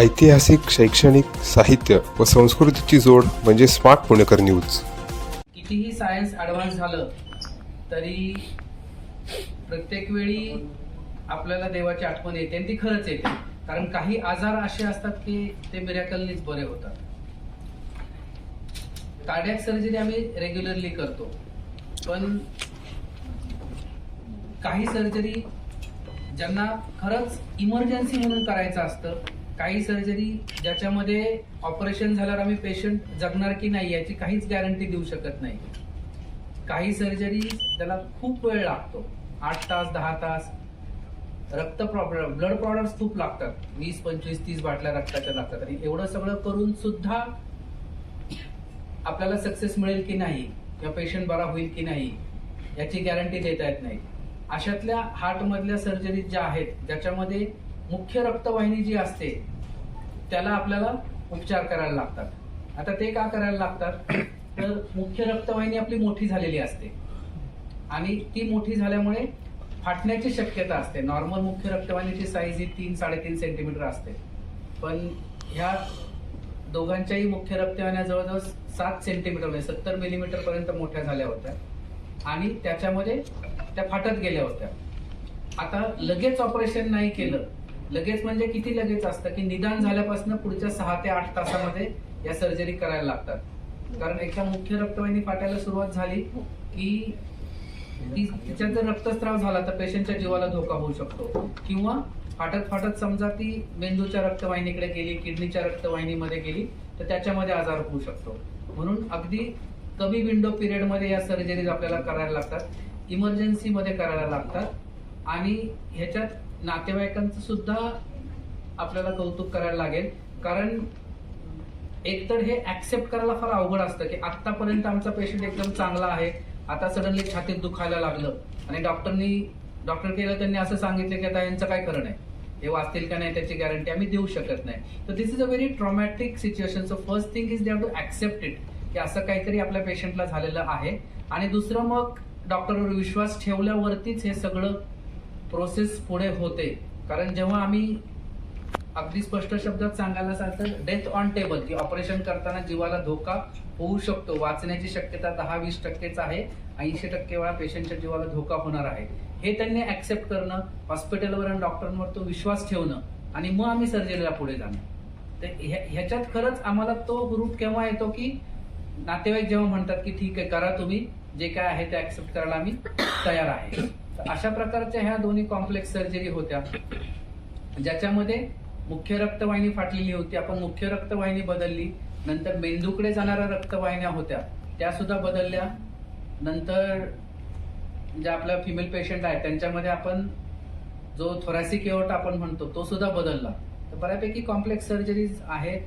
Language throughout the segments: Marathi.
ऐतिहासिक शैक्षणिक साहित्य व संस्कृतीची जोड म्हणजे स्मार्ट पुणेकर न्यूज. कितीही सायन्स ॲडव्हान्स झालं तरी प्रत्येक वेळी आपल्याला देवाची आठवण येते आणि ती खरंच येते. कारण काही आजार असे असतात की ते मिरॅकलनीच बरे होतात. कार्डियक सर्जरी आम्ही रेग्युलरली करतो. पण काही सर्जरी ज्यांना खरंच इमर्जन्सी म्हणून करायचं असतं काही सर्जरी ज्याच्यामध्ये ऑपरेशन झाल्यावर आम्ही पेशंट जगणार की नाही याची काहीच गॅरंटी देऊ शकत नाही. काही सर्जरी त्याला खूप वेळ लागतो. आठ तास दहा तास. रक्त प्रॉब्लेम ब्लड प्रॉडक्ट्स खूप लागतात. वीस पंचवीस तीस बाटल्या रक्ताच्या लागतात. आणि एवढं सगळं करून सुद्धा आपल्याला सक्सेस मिळेल की नाही? किंवा पेशंट बरा होईल की नाही? याची गॅरंटी देता येत नाही. अशातल्या हार्टमधल्या सर्जरीज सर्जरी ज्या आहेत ज्याच्यामध्ये मुख्य रक्तवाहिनी जी असते त्याला आपल्याला उपचार करायला लागतात. आता ते का करायला लागतात? तर मुख्य रक्तवाहिनी आपली मोठी झालेली असते. आणि ती मोठी झाल्यामुळे फाटण्याची शक्यता असते. नॉर्मल मुख्य रक्तवाहिनीची साईज ही तीन साडेतीन सेंटीमीटर असते. पण ह्या दोघांच्याही मुख्य रक्तवाहिन्या जवळजवळ सात सेंटीमीटर म्हणजे सत्तर मिलीमीटर पर्यंत मोठ्या झाल्या होत्या. आणि त्याच्यामध्ये त्या फाटत गेल्या होत्या. आता लगेच ऑपरेशन नाही केलं लगेच म्हणजे किती लगेच असतं की निदान झाल्यापासून पुढच्या सहा ते आठ तासामध्ये या सर्जरी करायला लागतात. कारण एकदा मुख्य रक्तवाहिनी फाटायला सुरुवात झाली की ती तिच्यात जर रक्तस्राव झाला तर पेशंटच्या जीवाला धोका होऊ शकतो. किंवा फाटत फाटत समजा ती मेंदूच्या रक्तवाहिनीकडे गेली किडनीच्या रक्तवाहिनीमध्ये गेली तर त्याच्यामध्ये आजार होऊ शकतो. म्हणून अगदी कमी विंडो पिरियडमध्ये या सर्जरीज आपल्याला करायला लागतात. इमर्जन्सीमध्ये करायला लागतात. आणि ह्याच्यात नातेवाईकांचं सुद्धा आपल्याला कौतुक करायला लागेल. कारण एकतर हे ऍक्सेप्ट करायला फार अवघड असतं की आतापर्यंत आमचा पेशंट एकदम चांगला आहे. आता सडनली छातीत दुखायला लागलं. आणि डॉक्टरनी डॉक्टर केलं त्यांनी असं सांगितलं की आता यांचं काय करणं आहे हे वाचतील का नाही त्याची गॅरंटी आम्ही देऊ शकत नाही. तर this is a very traumatic situation so first thing is they to accept it की असं काहीतरी आपल्या पेशंटला झालेलं आहे. आणि दुसरं मग डॉक्टरवर विश्वास ठेवल्यावरतीच हे सगळं प्रोसेस पुढे होते. कारण जेव्हा आम्ही अगदी स्पष्ट शब्दात सांगायला सांगतं डेथ ऑन टेबल की ऑपरेशन करताना जीवाला धोका होऊ शकतो. वाचण्याची शक्यता दहा वीस टक्केच आहे. ऐंशी टक्के वेळा पेशंटच्या जीवाला धोका होणार आहे. हे त्यांनी ऍक्सेप्ट करणं हॉस्पिटलवर आणि डॉक्टरांवर तो विश्वास ठेवणं आणि मग आम्ही सर्जरीला पुढे जाणं. तर ह्या- ह्याच्यात खरंच आम्हाला तो ग्रुप केव्हा येतो की नातेवाईक जेव्हा म्हणतात की ठीक आहे करा तुम्ही. जे काय आहे ते ऍक्सेप्ट करायला आम्ही तयार आहे. अशा प्रकारच्या ह्या दोन्ही कॉम्प्लेक्स सर्जरी होत्या. ज्याच्यामध्ये मुख्य रक्तवाहिनी फाटलेली होती. आपण मुख्य रक्तवाहिनी बदलली. नंतर मेंदूकडे जाणाऱ्या रक्तवाहिन्या होत्या. त्या सुद्धा बदलल्या. नंतर ज्या आपल्या फिमेल पेशंट आहेत त्यांच्यामध्ये आपण जो थोरॅसिक एवट आपण म्हणतो तो सुद्धा बदलला. तर बऱ्यापैकी कॉम्प्लेक्स सर्जरीज आहेत.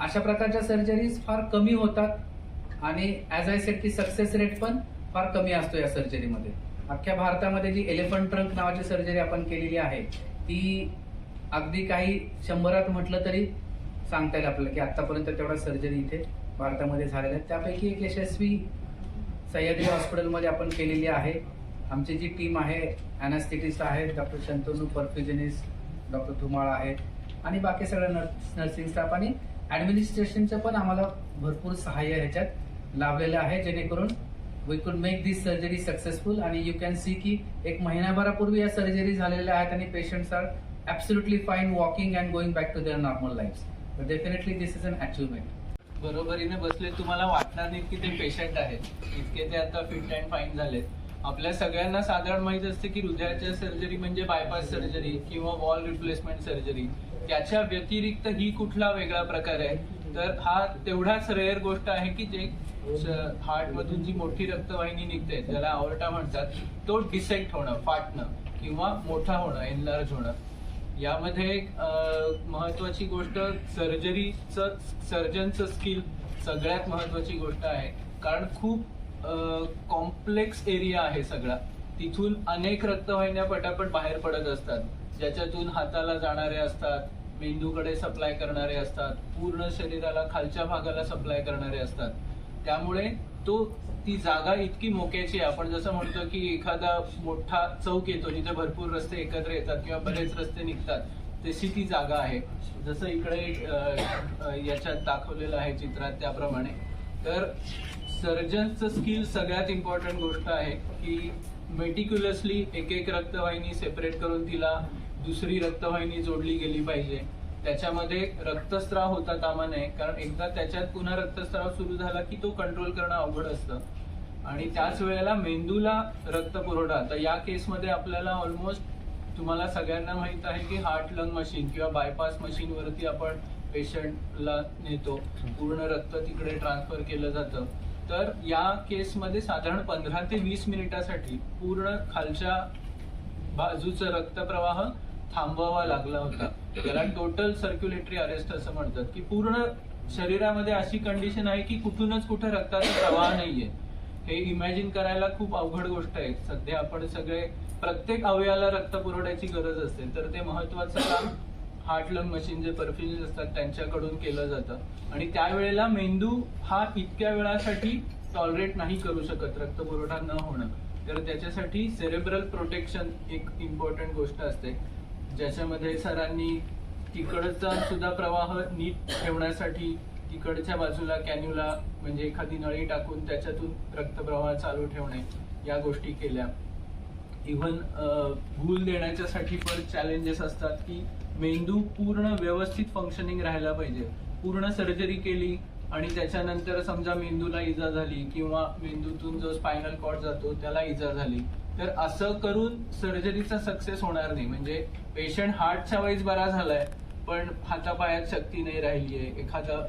अशा प्रकारच्या सर्जरीज फार कमी होतात. आणि ॲज आय सेट की सक्सेस रेट पण फार कमी असतो या सर्जरीमध्ये अख्ख्या भारतामध्ये जी एलिफंट ट्रंक नावाची सर्जरी आपण केलेली आहे ती अगदी काही शंभरात म्हटलं तरी सांगता येईल आपल्याला की आतापर्यंत तेवढ्या सर्जरी इथे भारतामध्ये झालेल्या आहेत त्यापैकी एक यशस्वी सह्याद्री हॉस्पिटलमध्ये आपण केलेली आहे. आमची जी टीम आहे अॅनास्थिटिस्ट आहेत doctor Shantanu perfusionist doctor Dhumal आहेत आणि बाकी सगळ्या नर्स नर्सिंग स्टाफ आणि ऍडमिनिस्ट्रेशनचं पण आम्हाला भरपूर सहाय्य ह्याच्यात लाभलेलं आहे जेणेकरून we could make this surgery successful आणि यू कॅन सी की एक महिन्याभरापूर्वी या सर्जरी झालेल्या आहेत आणि patients are absolutely fine walking and going back to their normal life definitely this is an achievement बरोबरीने बसले तुम्हाला वाटणार नाही की ते पेशंट आहेत. इतके ते आता फिट अँड फाईन झालेत. आपल्या सगळ्यांना साधारण माहीत असते की हृदयाच्या सर्जरी म्हणजे बायपास सर्जरी किंवा वॉल रिप्लेसमेंट सर्जरी त्याच्या व्यतिरिक्त ही कुठला वेगळा प्रकार आहे? तर हा तेवढाच रेअर गोष्ट आहे की जे हार्ट मधून जी मोठी रक्तवाहिनी निघते ज्याला आवरटा म्हणतात तो डिसेक्ट होणं फाटणं किंवा मोठा होणं एनलार्ज होणं. यामध्ये महत्वाची गोष्ट सर्जरीचं सर्जनचं स्किल सगळ्यात महत्वाची गोष्ट आहे. कारण खूप कॉम्प्लेक्स एरिया आहे सगळा. तिथून अनेक रक्तवाहिन्या पटापट बाहेर पडत असतात. ज्याच्यातून हाताला जाणारे असतात मेंदूकडे सप्लाय करणारे असतात. पूर्ण शरीराला खालच्या भागाला सप्लाय करणारे असतात. त्यामुळे तो ती जागा इतकी मोक्याची आहे. आपण जसं म्हणतो की एखादा मोठा चौक येतो जिथे भरपूर रस्ते एकत्र येतात किंवा बरेच रस्ते निघतात तशी ती जागा आहे. जसं इकडे याच्यात दाखवलेलं आहे चित्रात त्याप्रमाणे. तर सर्जनचं स्किल सगळ्यात इम्पॉर्टंट गोष्ट आहे की मेटिक्युलसली एक एक रक्तवाहिनी सेपरेट करून तिला दुसरी रक्तवाहिनी जोडली गेली पाहिजे. त्याच्यामध्ये रक्तस्राव होता कामा नये कारण एकदा त्याच्यात पुन्हा रक्तस्राव सुरू झाला की तो कंट्रोल करणं अवघड असतं. आणि त्याच वेळेला मेंदूला रक्त पुरवठा तर या केसमध्ये आपल्याला ऑलमोस्ट तुम्हाला सगळ्यांना माहीत आहे की हार्ट लंग मशीन किंवा बायपास मशीन वरती आपण पेशंटला नेतो. पूर्ण रक्त तिकडे ट्रान्सफर केलं जातं. तर या केसमध्ये साधारण पंधरा ते वीस मिनिटासाठी पूर्ण खालच्या बाजूचा रक्तप्रवाह थांबवावा लागला होता. त्याला टोटल सर्क्युलेटरी अरेस्ट असं म्हणतात की पूर्ण शरीरामध्ये अशी कंडिशन आहे की कुठूनच कुठे रक्ताचा प्रवाह नाहीये. हे इमॅजिन करायला खूप अवघड गोष्ट आहे. सध्या आपण सगळे प्रत्येक अवयवाला रक्त पुरवठ्याची गरज असते तर ते महत्वाचं काम हार्ट लंग मशीन जे परफ्युज असतात त्यांच्याकडून केलं जातं. आणि त्यावेळेला मेंदू हा इतक्या वेळासाठी टॉलरेट नाही करू शकत रक्त पुरवठा न होणं. तर त्याच्यासाठी सेरेब्रल प्रोटेक्शन एक इम्पॉर्टंट गोष्ट असते. ज्याच्यामध्ये सरांनी तिकडचा सुद्धा प्रवाह नीट ठेवण्यासाठी तिकडच्या बाजूला कॅन्युला म्हणजे एखादी नळी टाकून त्याच्यातून रक्तप्रवाह चालू ठेवणे या गोष्टी केल्या. इव्हन भूल देण्याच्यासाठी पण चॅलेंजेस असतात की मेंदू पूर्ण व्यवस्थित फंक्शनिंग राहायला पाहिजे. पूर्ण सर्जरी केली आणि त्याच्यानंतर समजा मेंदूला इजा झाली किंवा मेंदूतून जो स्पायनल कॉर्ड जातो त्याला इजा झाली तर असं करून सर्जरीचा सक्सेस होणार नाही. म्हणजे पेशंट हार्टच्या वाईज बरा झालाय पण हातापायात शक्ती नाही राहिली आहे एखादा